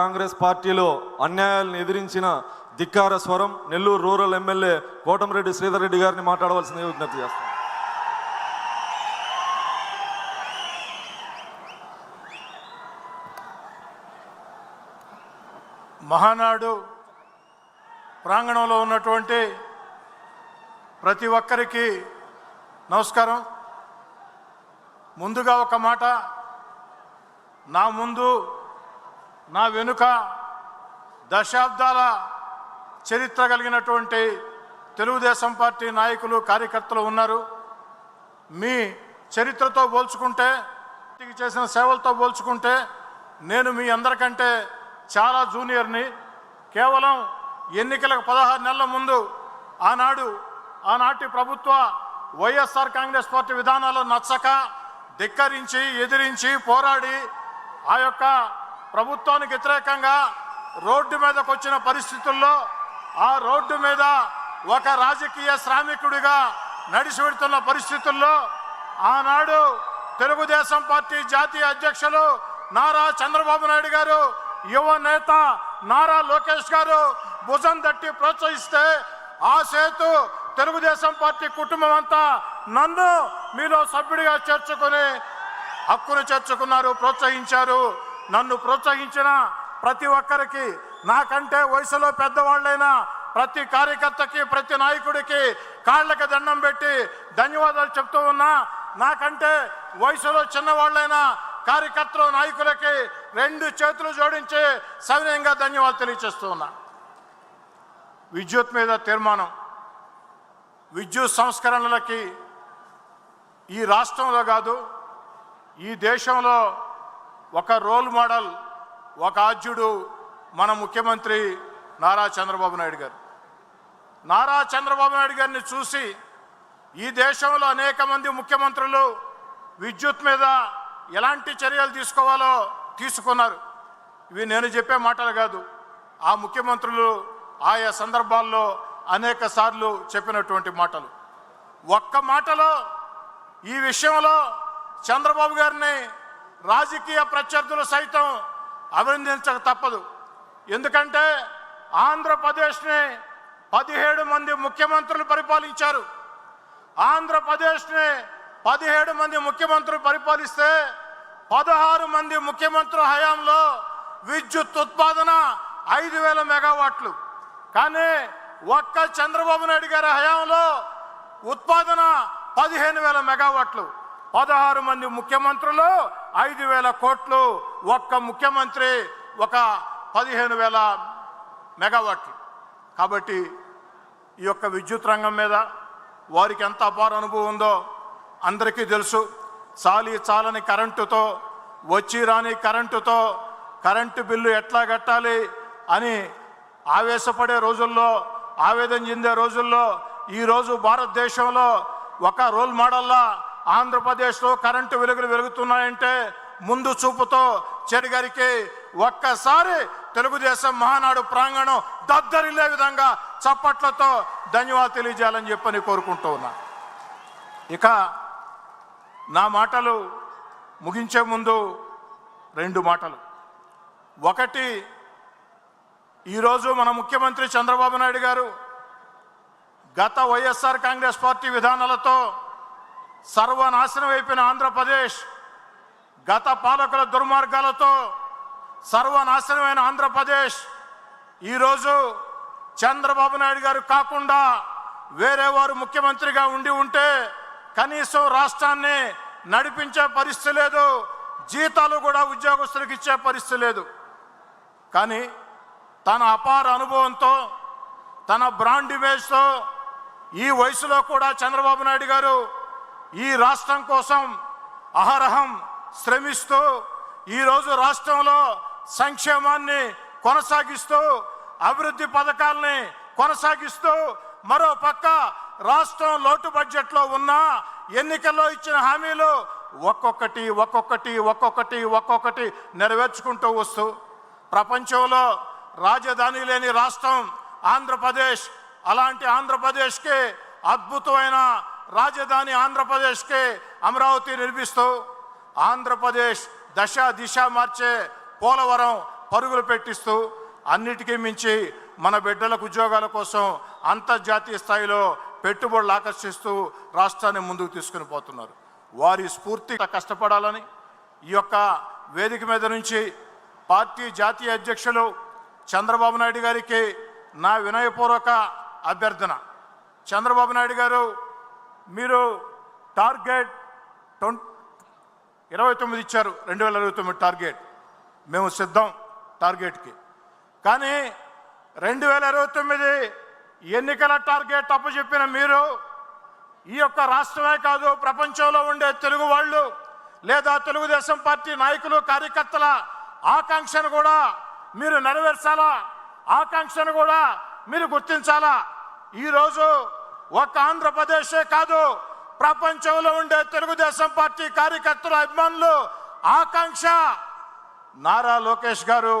కాంగ్రెస్ పార్టీలో అన్యాయాలను ఎదిరించిన ధిక్కార స్వరం నెల్లూరు రూరల్ ఎమ్మెల్యే కోటమిరెడ్డి శ్రీధర్ రెడ్డి గారిని మాట్లాడవలసిన విజ్ఞప్తి చేస్తాను మహానాడు ప్రాంగణంలో ఉన్నటువంటి ప్రతి ఒక్కరికి నమస్కారం. ముందుగా ఒక మాట నా ముందు నా వెనుక దశాబ్దాల చరిత్ర కలిగినటువంటి తెలుగుదేశం పార్టీ నాయకులు కార్యకర్తలు ఉన్నారు. మీ చరిత్రతో పోల్చుకుంటే పార్టీకి చేసిన సేవలతో పోల్చుకుంటే నేను మీ అందరికంటే చాలా జూనియర్ని. కేవలం ఎన్నికలకు పదహారు నెలల ముందు ఆనాడు ఆనాటి ప్రభుత్వ వైఎస్ఆర్ కాంగ్రెస్ పార్టీ విధానాలు నచ్చక ధిక్కరించి ఎదిరించి పోరాడి ఆ యొక్క ప్రభుత్వానికి వ్యతిరేకంగా రోడ్డు మీదకు వచ్చిన పరిస్థితుల్లో ఆ రోడ్డు మీద ఒక రాజకీయ శ్రామికుడిగా నడిచి వెడుతున్న పరిస్థితుల్లో ఆనాడు తెలుగుదేశం పార్టీ జాతీయ అధ్యక్షులు నారా చంద్రబాబు నాయుడు గారు యువ నేత నారా లోకేష్ గారు భుజం తట్టి ప్రోత్సహిస్తే ఆ సేతు తెలుగుదేశం పార్టీ కుటుంబం అంతా నన్ను మీలో సభ్యుడిగా చేర్చుకొని హక్కును చేర్చుకున్నారు ప్రోత్సహించారు. నన్ను ప్రోత్సహించిన ప్రతి ఒక్కరికి నాకంటే వయసులో పెద్దవాళ్ళైనా ప్రతి కార్యకర్తకి ప్రతి నాయకుడికి కాళ్ళకి దండం పెట్టి ధన్యవాదాలు చెప్తూ ఉన్నా. నాకంటే వయసులో చిన్నవాళ్ళైనా కార్యకర్తలు నాయకులకి రెండు చేతులు జోడించి సవినయంగా ధన్యవాదాలు తెలియజేస్తూ ఉన్నా. విద్యుత్ మీద తీర్మానం విద్యుత్ సంస్కరణలకి ఈ రాష్ట్రంలో కాదు ఈ దేశంలో ఒక రోల్ మోడల్ ఒక ఆద్యుడు మన ముఖ్యమంత్రి నారా చంద్రబాబు నాయుడు గారు. నారా చంద్రబాబు నాయుడు గారిని చూసి ఈ దేశంలో అనేక మంది ముఖ్యమంత్రులు విద్యుత్ మీద ఎలాంటి చర్యలు తీసుకోవాలో తీసుకున్నారు. ఇవి నేను చెప్పే మాటలు కాదు. ఆ ముఖ్యమంత్రులు ఆయా సందర్భాల్లో అనేక సార్లు చెప్పినటువంటి మాటలు. ఒక్క మాటలో ఈ విషయంలో చంద్రబాబు గారిని రాజకీయ ప్రత్యర్థులు సైతం అభినందించక తప్పదు. ఎందుకంటే ఆంధ్రప్రదేశ్ని పదిహేడు మంది ముఖ్యమంత్రులు పరిపాలించారు. ఆంధ్రప్రదేశ్ని పదిహేడు మంది ముఖ్యమంత్రులు పరిపాలిస్తే పదహారు మంది ముఖ్యమంత్రుల హయాంలో విద్యుత్ ఉత్పాదన ఐదు వేల మెగావాట్లు. కానీ ఒక్క చంద్రబాబు నాయుడు గారి హయాంలో ఉత్పాదన పదిహేను వేల మెగావాట్లు. పదహారు మంది ముఖ్యమంత్రులు ఐదు వేల కోట్లు ఒక్క ముఖ్యమంత్రి ఒక పదిహేను వేల మెగావాట్లు కాబట్టి ఈ యొక్క విద్యుత్ రంగం మీద వారికి ఎంత అపార అనుభవం ఉందో అందరికీ తెలుసు. చాలి చాలని కరెంటుతో వచ్చి రాని కరెంటుతో కరెంటు బిల్లు ఎట్లా కట్టాలి అని ఆవేశపడే రోజుల్లో ఆవేదన చెందే రోజుల్లో ఈరోజు భారతదేశంలో ఒక రోల్ మోడల్లా ఆంధ్రప్రదేశ్లో కరెంటు వెలుగులు వెలుగుతున్నాయంటే ముందు చూపుతో చెడిగారికి ఒక్కసారి తెలుగుదేశం మహానాడు ప్రాంగణం దద్దరిల్లే విధంగా చప్పట్లతో ధన్యవాదాలు తెలియజేయాలని చెప్పని కోరుకుంటూ ఉన్నా. ఇక నా మాటలు ముగించే ముందు రెండు మాటలు. ఒకటి ఈరోజు మన ముఖ్యమంత్రి చంద్రబాబు నాయుడు గారు గత వైఎస్ఆర్ కాంగ్రెస్ పార్టీ విధానాలతో సర్వనాశనం అయిపోయిన ఆంధ్రప్రదేశ్ గత పాలకుల దుర్మార్గాలతో సర్వనాశనమైన ఆంధ్రప్రదేశ్ ఈరోజు చంద్రబాబు నాయుడు గారు కాకుండా వేరే వారు ముఖ్యమంత్రిగా ఉండి ఉంటే కనీసం రాష్ట్రాన్ని నడిపించే పరిస్థితి లేదు జీతాలు కూడా ఉద్యోగస్తులకు ఇచ్చే పరిస్థితి లేదు. కానీ తన అపార అనుభవంతో తన బ్రాండ్ ఇమేజ్తో ఈ వయసులో కూడా చంద్రబాబు నాయుడు గారు ఈ రాష్ట్రం కోసం అహరహం శ్రమిస్తూ ఈరోజు రాష్ట్రంలో సంక్షేమాన్ని కొనసాగిస్తూ అభివృద్ధి పథకాల్ని కొనసాగిస్తూ మరో పక్క రాష్ట్రం లోటు బడ్జెట్లో ఉన్న ఎన్నికల్లో ఇచ్చిన హామీలు ఒక్కొక్కటి ఒక్కొక్కటి ఒక్కొక్కటి ఒక్కొక్కటి నెరవేర్చుకుంటూ వస్తూ ప్రపంచంలో రాజధాని లేని రాష్ట్రం ఆంధ్రప్రదేశ్. అలాంటి ఆంధ్రప్రదేశ్కి అద్భుతమైన రాజధాని ఆంధ్రప్రదేశ్కి అమరావతి నిర్మిస్తూ ఆంధ్రప్రదేశ్ దశ దిశ మార్చే పోలవరం పరుగులు పెట్టిస్తూ అన్నిటికీ మించి మన బిడ్డలకు ఉద్యోగాల కోసం అంతర్జాతీయ స్థాయిలో పెట్టుబడులు ఆకర్షిస్తూ రాష్ట్రాన్ని ముందుకు తీసుకుని పోతున్నారు. వారి స్ఫూర్తి కష్టపడాలని ఈ యొక్క వేదిక మీద నుంచి పార్టీ జాతీయ అధ్యక్షులు చంద్రబాబు నాయుడు గారికి నా వినయపూర్వక అభ్యర్థన. చంద్రబాబు నాయుడు గారు మీరు టార్గెట్ ట్వం ఇరవై తొమ్మిది ఇచ్చారు రెండు వేల ఇరవై తొమ్మిది టార్గెట్. మేము సిద్ధం టార్గెట్కి. కానీ రెండు వేల ఇరవై తొమ్మిది ఎన్నికల టార్గెట్ అప్పచెప్పిన మీరు ఈ యొక్క రాష్ట్రమే కాదు ప్రపంచంలో ఉండే తెలుగు వాళ్ళు లేదా తెలుగుదేశం పార్టీ నాయకులు కార్యకర్తల ఆకాంక్షను కూడా మీరు నెరవేర్చాలా? ఆకాంక్షను కూడా మీరు గుర్తించాలా? ఈరోజు ఒక ఆంధ్రప్రదేశే కాదు ప్రపంచంలో ఉండే తెలుగుదేశం పార్టీ కార్యకర్తల అభిమానులు ఆకాంక్ష. నారా లోకేష్ గారు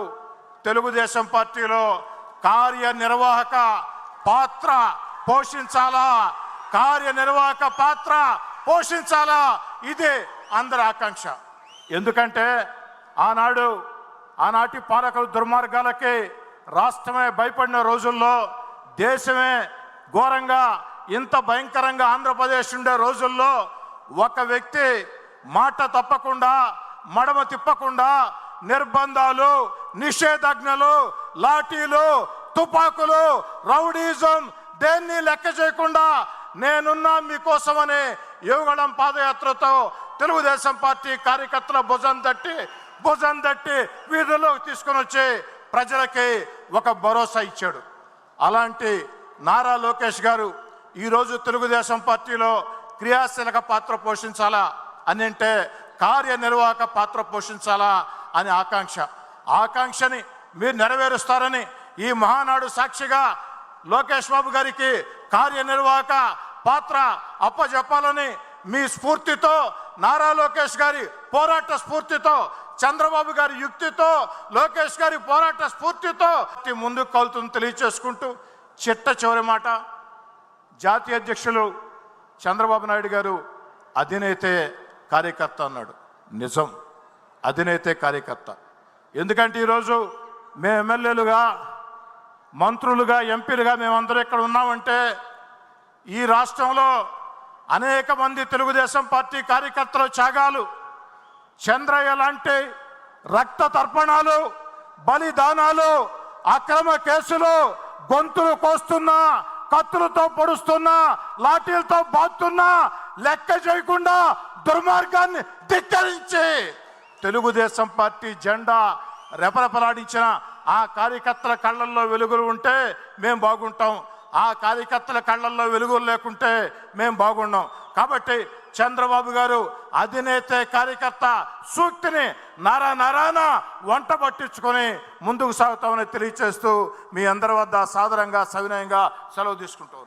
తెలుగుదేశం పార్టీలో కార్యనిర్వాహక పాత్ర పోషించాలా? కార్యనిర్వాహక పాత్ర పోషించాలా? ఇదే అందరి ఆకాంక్ష. ఎందుకంటే ఆనాడు ఆనాటి పాలకుల దుర్మార్గాలకి రాష్ట్రమే భయపడిన రోజుల్లో దేశమే ఘోరంగా ఇంత భయంకరంగా ఆంధ్రప్రదేశ్ ఉండే రోజుల్లో ఒక వ్యక్తి మాట తప్పకుండా మడమ తిప్పకుండా నిర్బంధాలు నిషేధాజ్ఞలు లాఠీలు తుపాకులు రౌడీజం దేన్ని లెక్క చేయకుండా నేనున్నా మీకోసమని యువగళం పాదయాత్రతో తెలుగుదేశం పార్టీ కార్యకర్తల భుజం తట్టి భుజం తట్టి వీధుల్లోకి తీసుకొని వచ్చి ప్రజలకి ఒక భరోసా ఇచ్చాడు. అలాంటి నారా లోకేష్ గారు ఈరోజు తెలుగుదేశం పార్టీలో క్రియాశీలక పాత్ర పోషించాలా అని అంటే కార్యనిర్వాహక పాత్ర పోషించాలా అని ఆకాంక్ష. ఆకాంక్షని మీరు నెరవేరుస్తారని ఈ మహానాడు సాక్షిగా లోకేష్ బాబు గారికి కార్యనిర్వాహక పాత్ర అప్పజెప్పాలని మీ స్ఫూర్తితో నారా లోకేష్ గారి పోరాట స్ఫూర్తితో చంద్రబాబు గారి యుక్తితో లోకేష్ గారి పోరాట స్ఫూర్తితో ముందుకు కలుతుంది తెలియచేసుకుంటూ చిట్ట చివరి మాట. జాతీయ అధ్యక్షులు చంద్రబాబు నాయుడు గారు అధినేతే కార్యకర్త అన్నాడు. నిజం. అధినేతే కార్యకర్త. ఎందుకంటే ఈరోజు మేము ఎమ్మెల్యేలుగా మంత్రులుగా ఎంపీలుగా మేమందరూ ఇక్కడ ఉన్నామంటే ఈ రాష్ట్రంలో అనేక మంది తెలుగుదేశం పార్టీ కార్యకర్తల త్యాగాలు చంద్రయ్య లాంటి రక్త తర్పణాలు బలిదానాలు అక్రమ కేసులు గొంతులు కోస్తున్నా కత్తులతో పొడుస్తున్నా లాఠీలతో బాతున్నా లెక్క చేయకుండా దుర్మార్గాన్ని ధిక్కరించి తెలుగుదేశం పార్టీ జెండా రెపరెపలాడించిన ఆ కార్యకర్తల కళ్ళల్లో వెలుగులు ఉంటే మేము బాగుంటాం. ఆ కార్యకర్తల కళ్ళల్లో వెలుగులు లేకుంటే మేము బాగున్నాం కాబట్టి చంద్రబాబు గారు అధినేత కార్యకర్త సూక్తిని నారా నారాయణ వంట పట్టించుకొని ముందుకు సాగుతామని తెలియచేస్తూ మీ అందరి వద్ద సాదరంగా సవినయంగా సెలవు తీసుకుంటాం